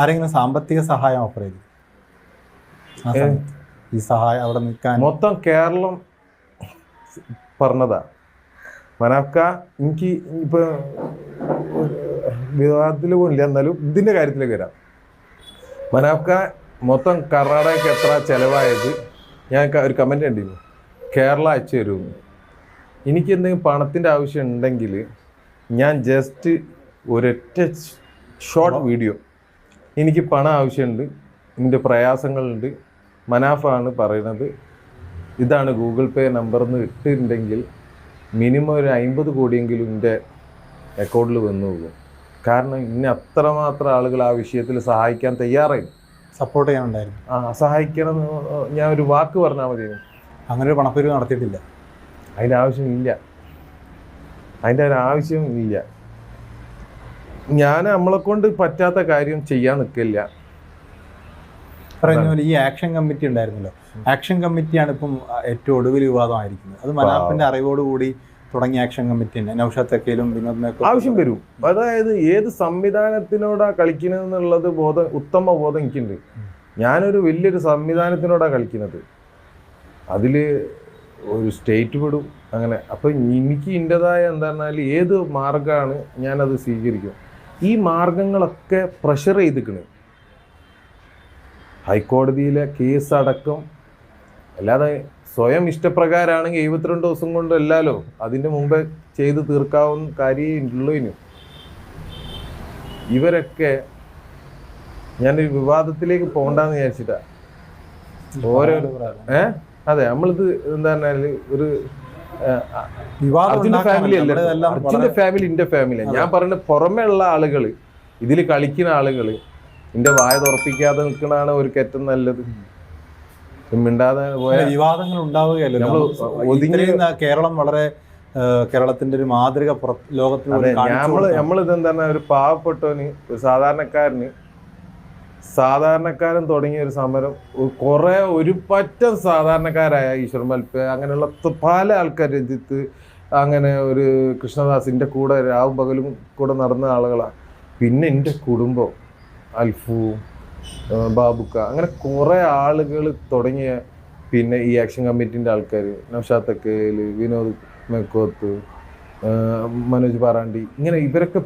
ആരെങ്കിലും സാമ്പത്തിക സഹായം ഓഫർ ചെയ്തു? ഈ സഹായം അവിടെ നിൽക്കാൻ മൊത്തം കേരളം പറഞ്ഞതാ. മനാഫ്ക എനിക്ക് ഇപ്പൊ വിവാദത്തിൽ പോലില്ല എന്നാലും ഇതിന്റെ കാര്യത്തിലേക്ക് വരാം. മനാഫ്ക മൊത്തം കർണാടകയ്ക്ക് എത്ര ചെലവായത്? ഞാൻ ഒരു കമന്റ് കണ്ടിരുന്നു. കേരള അയച്ചു തരുമെന്ന് എനിക്ക് എന്തെങ്കിലും പണത്തിന്റെ ആവശ്യം ഉണ്ടെങ്കിൽ ഞാൻ ജസ്റ്റ് ഒരൊറ്റ ഷോർട്ട് വീഡിയോ എനിക്ക് പണം ആവശ്യമുണ്ട് എന്റെ പ്രയാസങ്ങളുണ്ട്. മനാഫാണ് പറയുന്നത്. ഇതാണ് ഗൂഗിൾ പേ നമ്പർ എന്ന് ഇട്ടിട്ടുണ്ടെങ്കിൽ മിനിമം ഒരു അമ്പത് കോടിയെങ്കിലും എന്റെ അക്കൗണ്ടിൽ വന്നു പോകും. കാരണം ഇനി അത്രമാത്രം ആളുകൾ ആ വിഷയത്തിൽ സഹായിക്കാൻ തയ്യാറായി. സപ്പോർട്ട് ചെയ്യാനുണ്ടായിരുന്നു. ആ സഹായിക്കണം എന്ന് ഞാൻ ഒരു വാക്ക് പറഞ്ഞാൽ മതി അങ്ങനെ ഒരു പണപ്പിരിവ് നടത്തിയിട്ടില്ല. അതിന്റെ ആവശ്യമില്ല. അതിന്റെ ഒരു ആവശ്യം ഇല്ല. ഞാൻ നമ്മളെ കൊണ്ട് പറ്റാത്ത കാര്യം ചെയ്യാൻ നിൽക്കില്ല പറഞ്ഞ പോലെ ഈ ആക്ഷൻ കമ്മിറ്റി ഉണ്ടായിരുന്നല്ലോ. ആക്ഷൻ കമ്മിറ്റിയാണ് ഇപ്പം ഏറ്റവും ഒടുവിൽ വിവാദമായിരിക്കുന്നത്. അത് മനാഫിന്റെ അറിവോടുകൂടി തുടങ്ങിയ ആക്ഷൻ കമ്മിറ്റി തന്നെ. നൌഷാദ് തെക്കയിലും വിനോദ് ആവശ്യം വരും. അതായത് ഏത് സംവിധാനത്തിനോടാ കളിക്കുന്നത് എന്നുള്ളത് ബോധം ഉത്തമ ബോധം എനിക്കുണ്ട്. ഞാനൊരു വലിയൊരു സംവിധാനത്തിനോടാ കളിക്കുന്നത്. അതിൽ ഒരു സ്റ്റേറ്റ് വിടും. അങ്ങനെ. അപ്പം എനിക്ക് എന്റെതായ എന്താ പറഞ്ഞാൽ ഏത് മാർഗമാണ് ഞാനത് സ്വീകരിക്കും. ഈ മാർഗങ്ങളൊക്കെ പ്രഷർ ചെയ്തിക്കണ്. ഹൈക്കോടതിയിലെ കേസ് അടക്കം അല്ലാതെ സ്വയം ഇഷ്ടപ്രകാരമാണെങ്കിൽ എഴുപത്തിരണ്ട് ദിവസം കൊണ്ട് അതിന്റെ മുമ്പേ ചെയ്ത് തീർക്കാവുന്ന കാര്യം ഇനി. ഇവരൊക്കെ ഞാനൊരു വിവാദത്തിലേക്ക് പോകണ്ടെന്ന് വിചാരിച്ചിട്ടാ. ഓരോ ഏ? അതെ നമ്മളിത് എന്താ പറഞ്ഞാൽ ഒരു ഫാമിലി അല്ല? ഫാമിലി ഞാൻ പറയുന്നത് പുറമെ ഉള്ള ആളുകൾ ഇതിൽ കളിക്കുന്ന ആളുകൾ എന്റെ വായ തുറപ്പിക്കാതെ നിൽക്കണതാണ് അവർക്ക് ഏറ്റവും നല്ലത്. മിണ്ടാതെ പോയ വിവാദങ്ങൾ ഉണ്ടാവുകയല്ലോ? ഒതുങ്ങി- കേരളം വളരെ കേരളത്തിന്റെ ഒരു മാതൃക പുറത്ത് ലോകത്തിന് നമ്മൾ കാണിച്ചു നമ്മൾ കൊടുക്കാൻ. നമ്മളിത് ഒരു പാവപ്പെട്ടവന് ഒരു സാധാരണക്കാരന് സാധാരണക്കാരൻ തുടങ്ങിയ ഒരു സമരം കുറേ ഒരു പറ്റം സാധാരണക്കാരായ ഈശ്വർ മൽപ്പ അങ്ങനെയുള്ള പല ആൾക്കാർ രഞ്ജിത്ത് അങ്ങനെ ഒരു കൃഷ്ണദാസിന്റെ കൂടെ രാവും പകലും കൂടെ നടന്ന ആളുകളാണ് പിന്നെ എന്റെ കുടുംബം അൽഫു ബാബുക്ക അങ്ങനെ കുറേ ആളുകൾ തുടങ്ങിയ പിന്നെ ഈ ആക്ഷൻ കമ്മിറ്റിന്റെ ആൾക്കാർ നൌഷാദ് തക്കേൽ വിനോദ് മെക്കോത്ത് മനോജ് പാറാണ്ടി ഇങ്ങനെ ഇവരൊക്കെ